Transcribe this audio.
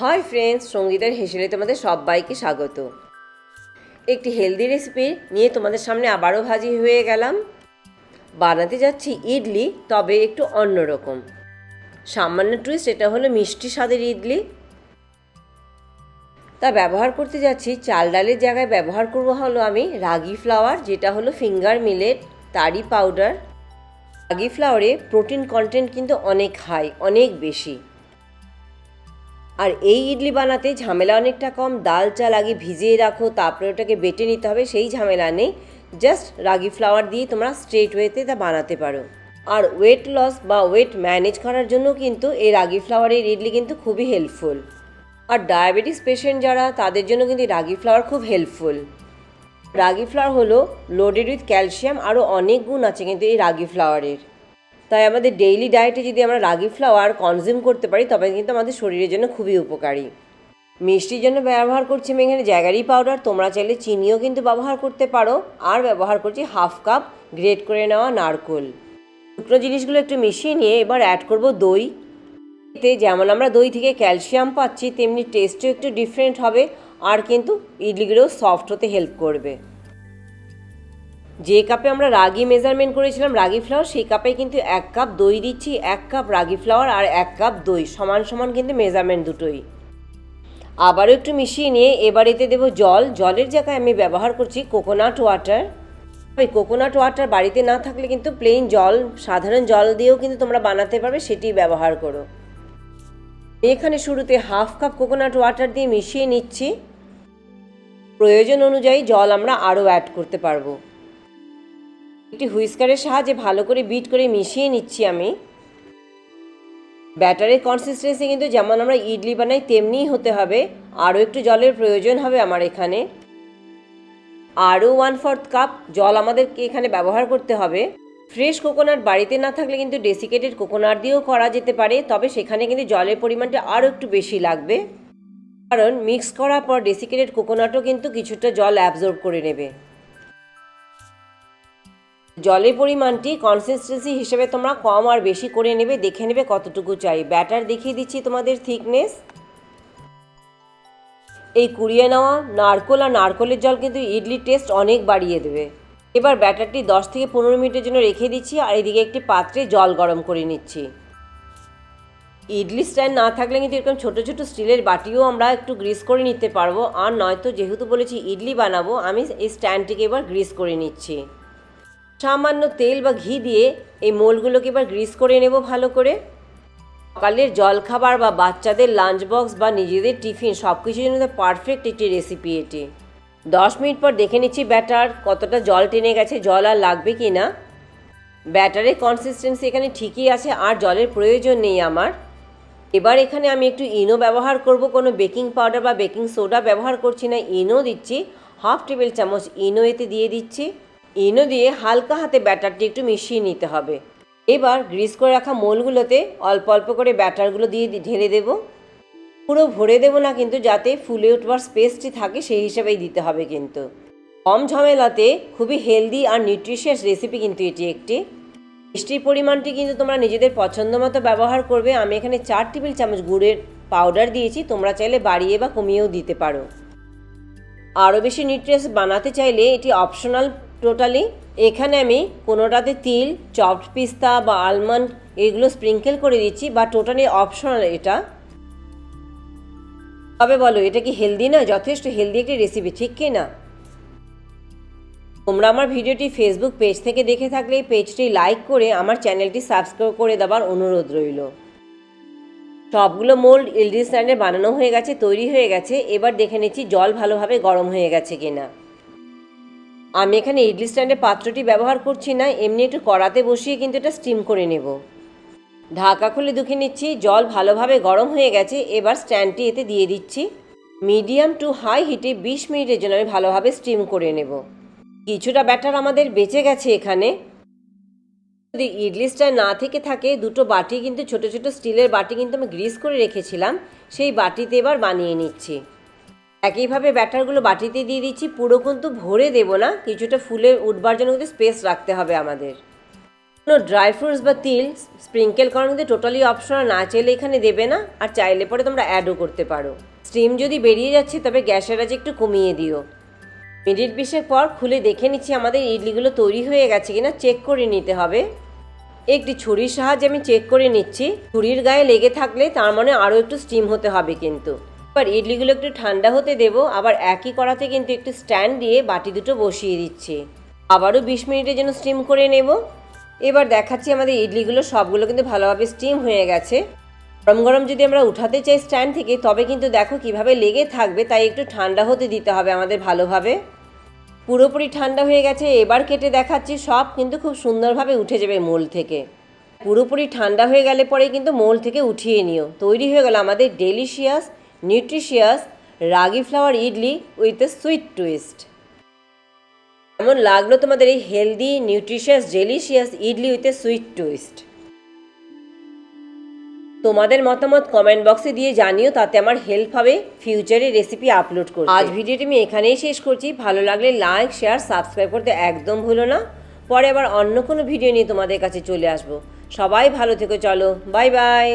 Hi friends সঙ্গীতার হেসেলে তোমাদের সবাইকে স্বাগত। একটি হেলদি রেসিপি নিয়ে তোমাদের সামনে আবারও ভাজি হয়ে গেলাম। বানাতে যাচ্ছি ইডলি, তবে একটু অন্যরকম সামান্য টুইস্ট এটা হলো মিষ্টি স্বাদের ইডলি। তা ব্যবহার করতে যাচ্ছি, চাল ডালের জায়গায় ব্যবহার করব হলো আমি রাগি ফ্লাওয়ার যেটা হলো ফিঙ্গার মিলেট তারি পাউডার রাগি ফ্লাওয়ারে প্রোটিন কন্টেন্ট কিন্তু অনেক হাই অনেক বেশি। আর এই ইডলি বানাতে ঝামেলা অনেকটা কম, ডাল চাল আগে ভিজিয়ে রাখো, তারপরে ওটাকে বেটে নিতে হবে, সেই ঝামেলা নেই। জাস্ট রাগি ফ্লাওয়ার দিয়ে তোমরা স্ট্রেট ওয়েতে তা বানাতে পারো। আর ওয়েট লস বা ওয়েট ম্যানেজ করার জন্য কিন্তু এই রাগি ফ্লাওয়ারের ইডলি কিন্তু খুবই হেল্পফুল আর ডায়াবেটিস পেশেন্ট যারা, তাদের জন্য কিন্তু রাগি ফ্লাওয়ার খুব হেল্পফুল রাগি ফ্লাওয়ার হলো লোডেড উইথ ক্যালসিয়াম আরও অনেক গুণ আছে কিন্তু এই রাগি ফ্লাওয়ারের তাই আমাদের ডেইলি ডায়েটে যদি আমরা রাগি ফ্লাওয়ার কনজিউম করতে পারি, তবে কিন্তু আমাদের শরীরের জন্য খুবই উপকারী। মিষ্টির জন্য ব্যবহার করছি আমি এখানে জ্যাগারি পাউডার তোমরা চাইলে চিনিও কিন্তু ব্যবহার করতে পারো। আর ব্যবহার করছি হাফ কাপ গ্রেট করে নেওয়া নারকোল। শুকনো জিনিসগুলো একটু মিশিয়ে নিয়ে এবার অ্যাড করব দই। এতে যেমন আমরা দই থেকে ক্যালসিয়াম পাচ্ছি, তেমনি টেস্টও একটু ডিফারেন্ট হবে, আর কিন্তু ইডলিগুলোও সফট হতে হেল্প করবে। যে কাপে আমরা রাগি মেজারমেন্ট করেছিলাম, রাগি ফ্লাওয়ার সেই কাপে কিন্তু এক কাপ দই দিচ্ছি, এক কাপ রাগি ফ্লাওয়ার আর এক কাপ দই, সমান সমান কিন্তু মেজারমেন্ট দুটোই। আবারও একটু মিশিয়ে নিয়ে এবার এতে দেবো জল। জলের জায়গায় আমি ব্যবহার করছি কোকোনাট ওয়াটার ওই কোকোনাট ওয়াটার বাড়িতে না থাকলে কিন্তু প্লেন জল, সাধারণ জল দিয়েও কিন্তু তোমরা বানাতে পারবে, সেটি ব্যবহার করো। এখানে শুরুতে হাফ কাপ কোকোনাট ওয়াটার দিয়ে মিশিয়ে নিচ্ছি। প্রয়োজন অনুযায়ী জল আমরা আরও অ্যাড করতে পারব। একটি হুইস্কারের সাহায্যে ভালো করে বিট করে মিশিয়ে নিচ্ছি আমি। ব্যাটারের কনসিস্টেন্সি কিন্তু যেমন আমরা ইডলি বানাই তেমনিই হতে হবে। আরও একটু জলের প্রয়োজন হবে আমার এখানে। আরও ওয়ান ফোর্থ কাপ জল আমাদেরকে এখানে ব্যবহার করতে হবে। ফ্রেশ কোকোনাট বাড়িতে না থাকলে কিন্তু ডেসিকেটেড কোকোনাট দিয়েও করা যেতে পারে, তবে সেখানে কিন্তু জলের পরিমাণটা আরও একটু বেশি লাগবে। কারণ মিক্স করার পর ডেসিকেটেড কোকোনাটও কিন্তু কিছুটা জল অ্যাবজর্ব করে নেবে। জলের পরিমাণটি কনসিস্টেন্সি হিসেবে তোমরা কম আর বেশি করে নেবে, দেখে নেবে কতটুকু চাই। ব্যাটার দেখিয়ে দিচ্ছি তোমাদের থিকনেস এই কুড়িয়ে নেওয়া নারকোল আর নারকোলের জল কিন্তু ইডলির টেস্ট অনেক বাড়িয়ে দেবে। এবার ব্যাটারটি দশ থেকে পনেরো মিনিটের জন্য রেখে দিচ্ছি আর এদিকে একটি পাত্রে জল গরম করে নিচ্ছি। ইডলি স্ট্যান্ড না থাকলে কিন্তু এরকম ছোটো ছোটো স্টিলের বাটিও আমরা একটু গ্রিস করে নিতে পারব। আর নয়তো যেহেতু বলেছি ইডলি বানাবো, আমি এই স্ট্যান্ডটিকে এবার গ্রিস করে নিচ্ছি। সামান্য তেল বা ঘি দিয়ে এই মোলগুলোকে এবার গ্রিস করে নেব ভালো করে। সকালের জলখাবার বা বাচ্চাদের লাঞ্চ বক্স বা নিজেদের টিফিন সব কিছুর জন্য পারফেক্ট একটি রেসিপি এটি। দশ মিনিট পর দেখে নিচ্ছি ব্যাটার কতটা জল টেনে গেছে, জল আর লাগবে কি না। ব্যাটারের কনসিস্টেন্সি এখানে ঠিকই আছে, আর জলের প্রয়োজন নেই আমার। এবার এখানে আমি একটু ইনো ব্যবহার করব, কোনো বেকিং পাউডার বা বেকিং সোডা ব্যবহার করছি না, ইনো দিচ্ছি। হাফ টেবিল চামচ ইনো এতে দিয়ে দিচ্ছি। ইনো দিয়ে হালকা হাতে ব্যাটারটি একটু মিশিয়ে নিতে হবে। এবার গ্রিস করে রাখা মোলগুলোতে অল্প অল্প করে ব্যাটারগুলো দিয়ে ঢেলে দেব। পুরো ভরে দেবো না কিন্তু যাতে ফুলে উঠবার স্পেসটি থাকে সেই হিসাবেই দিতে হবে কিন্তু। কম ঝামেলাতে খুবই হেলদি আর নিউট্রিশিয়াস রেসিপি কিন্তু এটি একটি। মিষ্টির পরিমাণটি কিন্তু তোমরা নিজেদের পছন্দ মতো ব্যবহার করবে। আমি এখানে চার টেবিল চামচ গুড়ের পাউডার দিয়েছি। তোমরা চাইলে বাড়িয়ে বা কমিয়েও দিতে পারো। আরও বেশি নিউট্রিয়াস বানাতে চাইলে এটি অপশনাল টোটালি এখানে আমি কোনোটাতে তিল চপড পিস্তা বা আলমন্ড এগুলো স্প্রিঙ্কেল করে দিচ্ছি বা টোটালি অপশনাল এটা। তবে বলো, এটা কি হেলদি না? যথেষ্ট হেলদি একটি রেসিপি ঠিক কি না? তোমরা আমার ভিডিওটি ফেসবুক পেজ থেকে দেখে থাকলে এই পেজটি লাইক করে আমার চ্যানেলটি সাবস্ক্রাইব করে দেওয়ার অনুরোধ রইল। সবগুলো মোল্ড ইলডি স্ট্যান্ডে বানানো হয়ে গেছে, তৈরি হয়ে গেছে। এবার দেখে নিচ্ছি জল ভালোভাবে গরম হয়ে গেছে কিনা। আমি এখানে ইডলি স্ট্যান্ডে পাত্রটি ব্যবহার করছি না, এমনি একটু কড়াতে বসিয়ে কিন্তু এটা স্টিম করে নেব। ঢাকা খুলে দুখে নিচ্ছি, জল ভালোভাবে গরম হয়ে গেছে, এবার স্ট্যান্ডটি এতে দিয়ে দিচ্ছি। মিডিয়াম টু হাই হিটে বিশ মিনিটের জন্য আমি ভালোভাবে স্টিম করে নেব। কিছুটা ব্যাটার আমাদের বেঁচে গেছে এখানে। যদি ইডলি স্ট্যান্ড না থেকে থাকে, দুটো বাটি কিন্তু, ছোট ছোট স্টিলের বাটি কিন্তু আমি গ্রিস করে রেখেছিলাম, সেই বাটিতে এবার বানিয়ে নিচ্ছি। একইভাবে ব্যাটারগুলো বাটিতে দিয়ে দিচ্ছি, পুরো কিন্তু ভরে দেবো না, কিছুটা ফুলে উঠবার জন্য কিন্তু স্পেস রাখতে হবে আমাদের। কোনো ড্রাই ফ্রুটস বা তিল স্প্রিঙ্কেল করার কিন্তু টোটালি অপশনাল না, চাইলে এখানে দেবে না, আর চাইলে পরে তোমরা অ্যাডও করতে পারো। স্টিম যদি বেরিয়ে যাচ্ছে, তবে গ্যাসের আজ একটু কমিয়ে দিও। মিনিট বিশেক পর খুলে দেখে নিচ্ছি আমাদের ইডলিগুলো তৈরি হয়ে গেছে কিনা চেক করে নিতে হবে। একটি ছুরির সাহায্যে আমি চেক করে নিচ্ছি। ছুরির গায়ে লেগে থাকলে তার মানে আরও একটু স্টিম হতে হবে কিন্তু। এবার ইডলিগুলো একটু ঠান্ডা হতে দেব, আবার একই কড়াতে কিন্তু একটু স্ট্যান্ড দিয়ে বাটি দুটো বসিয়ে দিচ্ছি। আবারও বিশ মিনিটের জন্য স্টিম করে নেব। এবার দেখাচ্ছি আমাদের ইডলিগুলো, সবগুলো কিন্তু ভালোভাবে স্টিম হয়ে গেছে। গরম গরম যদি আমরা উঠাতে চাই স্ট্যান্ড থেকে, তবে কিন্তু দেখো কীভাবে লেগে থাকবে, তাই একটু ঠান্ডা হতে দিতে হবে আমাদের ভালোভাবে। পুরোপুরি ঠান্ডা হয়ে গেছে, এবার কেটে দেখাচ্ছি সব, কিন্তু খুব সুন্দরভাবে উঠে যাবে মোল থেকে। পুরোপুরি ঠান্ডা হয়ে গেলে পরে কিন্তু মোল থেকে উঠিয়ে নিও। তৈরি হয়ে গেল আমাদের delicious nutritious ragi flour idli with a sweet twist কেমন লাগল তোমাদের এই healthy nutritious delicious idli with a sweet twist তোমাদের মতামত কমেন্ট বক্সে দিয়ে জানিও, তাতে আমার হেল্প হবে ফিউচারে রেসিপি আপলোড করতে। আজ ভিডিওটি আমি এখানেই শেষ করছি। ভালো লাগলে লাইক শেয়ার সাবস্ক্রাইব করতে একদম ভুলো না। পরে আবার অন্য কোনো ভিডিও নিয়ে তোমাদের কাছে চলে আসব। সবাই ভালো থেকো, চলো। Bye bye